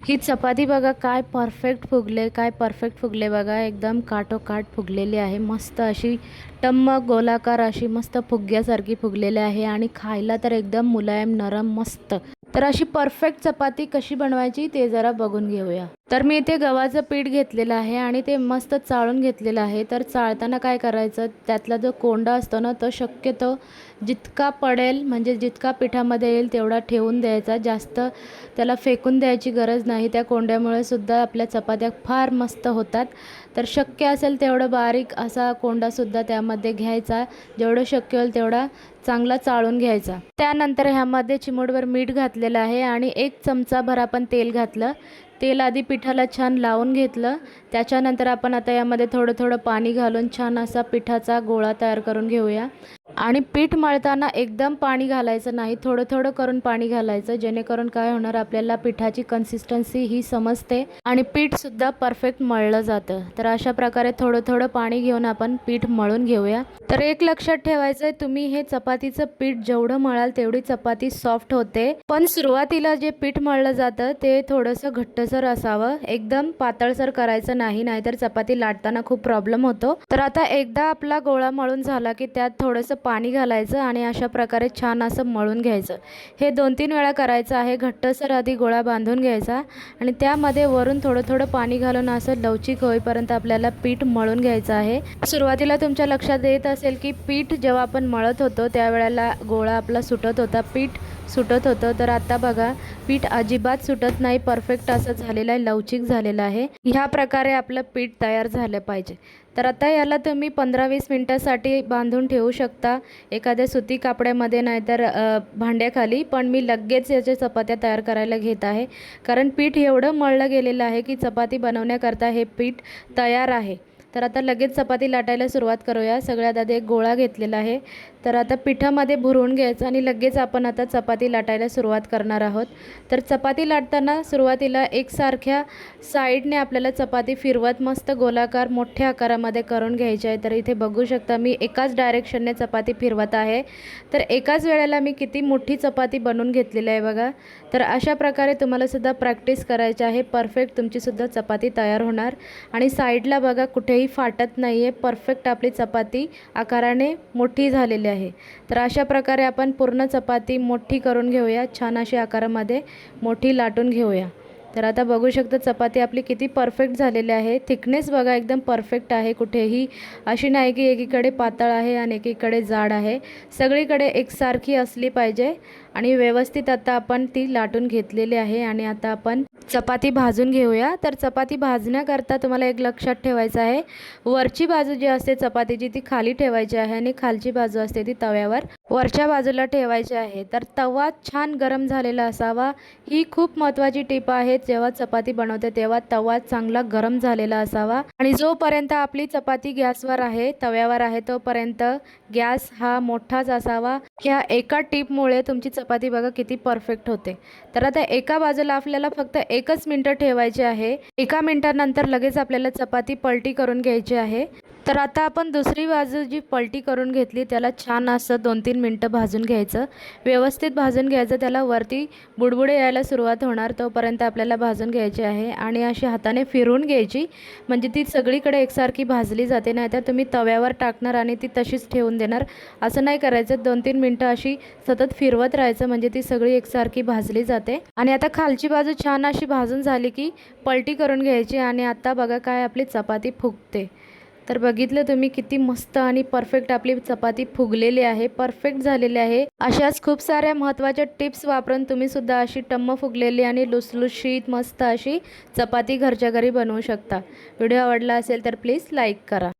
ही चपाती बघा काय परफेक्ट फुगले काय परफेक्ट फुगले बघा. एकदम काठोकाठ फुगलेली आहे. मस्त अशी टम्म गोलाकार अशी मस्त फुग्यासारखी फुगलेली आहे आणि खायला तर एकदम मुलायम नरम मस्त. तर अशी परफेक्ट चपाती कशी बनवायची ते जरा बघून घेऊया. तर मी इथे गव्हाचं पीठ घेतलेलं आहे आणि ते मस्त चाळून घेतलेलं आहे. तर चाळताना काय करायचं त्यातला जो कोंडा असतो ना तो शक्यतो जितका पडेल म्हणजे जितका पिठामध्ये येईल तेवढा ठेवून द्यायचा. जास्त त्याला फेकून द्यायची गरज नाही. त्या कोंड्यामुळे सुद्धा आपल्या चपात्या फार मस्त होतात. तर शक्य असेल तेवढं बारीक असा कोंडासुद्धा त्यामध्ये घ्यायचा. जेवढं शक्य होईल तेवढा चांगला चाळून घ्यायचा. त्यानंतर ह्यामध्ये चिमूटभर मीठ घातलेलं आहे आणि एक चमचाभर आपण तेल घातलं. तेल आधी पिठाला छान लावून घेतलं. त्याच्यानंतर आपण आता यामध्ये थोडं थोडं पाणी घालून छान असा पिठाचा गोळा तयार करून घेऊया. आणि पीठ मळताना एकदम पाणी घालायचं नाही थोडं थोडं करून पाणी घालायचं जेणेकरून काय होणार आपल्याला पिठाची कन्सिस्टन्सी ही समजते आणि पीठसुद्धा परफेक्ट मळलं जातं. तर अशा प्रकारे थोडं थोडं पाणी घेऊन आपण पीठ मळून घेऊया. तर एक लक्षात ठेवायचं आहे तुम्ही हे चपातीचं पीठ जेवढं मळाल तेवढी चपाती सॉफ्ट होते. पण सुरुवातीला जे पीठ मळलं जातं ते थोडंसं घट्टसर असावं. एकदम पातळसर करायचं नाही नाहीतर चपाती लाटताना खूप प्रॉब्लेम होतो. तर आता एकदा आपला गोळा मळून झाला की त्यात थोडंसं पाणी घालायचं आणि अशा प्रकारे छान असं मळून घ्यायचं. हे दोन तीन वेळा करायचं आहे. घट्टसर आधी गोळा बांधून घ्यायचा आणि त्यामध्ये वरून थोडं थोडं पाणी घालून असं लवचिक होईपर्यंत आपल्याला पीठ मळून घ्यायचं आहे. सुरुवातीला तुमच्या लक्षात येत असेल की पीठ जेव्हा आपण मळत होतो त्यावेळेला गोळा आपला सुटत होता. पीठ सुटत होतं. तर आता बघा पीठ अजिबात सुटत नाही. परफेक्ट असं झालेलं आहे. लवचिक झालेलं आहे. ह्या प्रकारे आपलं पीठ तयार झालं पाहिजे. तर आता याला तुम्ही पंधरा वीस मिनटासाठी बांधून ठेवू शकता. एखाद्या सुती कापड्यामध्ये नाहीतर भांड्याखाली. पण मी लगेच याच्या चपात्या तयार करायला घेत आहे. कारण पीठ एवढं मळलं गेलेलं आहे की चपाती बनवण्याकरता हे पीठ तयार आहे. तर आता लगेच चपाती लाटायला सुरुवात करूया. सगळ्यात आधी एक गोळा घेतलेला आहे. तर आता पिठामध्ये भुरवून घ्यायचं आणि लगेच आपण आता चपाती लाटायला सुरुवात करणार आहोत. तर चपाती लाटताना सुरुवातीला एकसारख्या साईडने आपल्याला चपाती फिरवत मस्त गोलाकार मोठ्या आकारामध्ये करून घ्यायची आहे. तर इथे बघू शकता मी एकाच डायरेक्शनने चपाती फिरवत आहे. तर एकाच वेळेला मी किती मोठी चपाती बनवून घेतलेली आहे बघा. तर अशा प्रकारे तुम्हाला सुद्धा प्रॅक्टिस करायची आहे. परफेक्ट तुमचीसुद्धा चपाती तयार होणार. आणि साईडला बघा कुठेही फाटत नाही आहे परफेक्ट आपली चपाती आकाराने मोठी झालेली आहे. तर अशा प्रकारे आपण पूर्ण चपाती मोठी करून घेऊया. छान अशी आकारामध्ये मोठी लाटून घेऊया. तर आता बघू शकता चपाती आपली किती परफेक्ट झालेली आहे. थिकनेस बघा एकदम परफेक्ट आहे. कुठेही अशी नाही की एकीकडे पातळ आहे आणि एकीकडे जाड आहे. सगळीकडे एकसारखी असली पाहिजे. आणि व्यवस्थित आता आपण ती लाटून घेतलेली आहे आणि आता आपण चपाती भाजून घेऊया. तर चपाती भाजण्याकरता तुम्हाला एक लक्षात ठेवायचं आहे. वरची बाजू जी असते चपातीची ती खाली ठेवायची आहे आणि खालची बाजू असते ती तव्यावर. वरच्या बाजूला ठेवायची आहे. तर तवा छान गरम झालेला असावा. ही खूप महत्त्वाची टीप आहे. जेव्हा चपाती बनवते तेव्हा तवा चांगला गरम झालेला असावा. आणि जोपर्यंत आपली चपाती गॅसवर आहे तव्यावर आहे तोपर्यंत गॅस हा मोठाच असावा. ह्या एका टीपमुळे तुमची चपाती बघा किती परफेक्ट होते. तर आता एका बाजूला आपल्याला फक्त एकच मिनटं ठेवायची आहे. एका मिनटानंतर लगेच आपल्याला चपाती पलटी करून घ्यायची आहे. तर आता आपण दुसरी बाजू जी पलटी करून घेतली त्याला छान असं दोन तीन मिनटं भाजून घ्यायचं. व्यवस्थित भाजून घ्यायचं त्याला वरती बुडबुडे यायला सुरुवात होणार तोपर्यंत आपल्याला भाजून घ्यायची आहे. आणि अशी हाताने फिरून घ्यायची म्हणजे ती सगळीकडे एकसारखी भाजली जाते नाही तर तुम्ही तव्यावर टाकणार आणि ती तशीच ठेवून देणार. असं नाही करायचं दोन तीन मिनटं अशी सतत फिरवत राहायचं म्हणजे ती सगळी एकसारखी भाजली जाते. आणि आता खालची बाजू छान अशी भाजून झाली की पलटी करून घ्यायची आणि आता बघा काय आपली चपाती फुगते. तर बघितलं तुम्ही किती मस्त आणि परफेक्ट आपली चपाती फुगलेली आहे परफेक्ट झालेली आहे. अशाच खूप साऱ्या महत्त्वाच्या टिप्स वापरून तुम्ही सुद्धा अशी टम्म फुगलेली आणि लुसलुशीत मस्त अशी चपाती घरच्या घरी बनवू शकता. व्हिडिओ आवडला असेल तर प्लीज लाईक करा.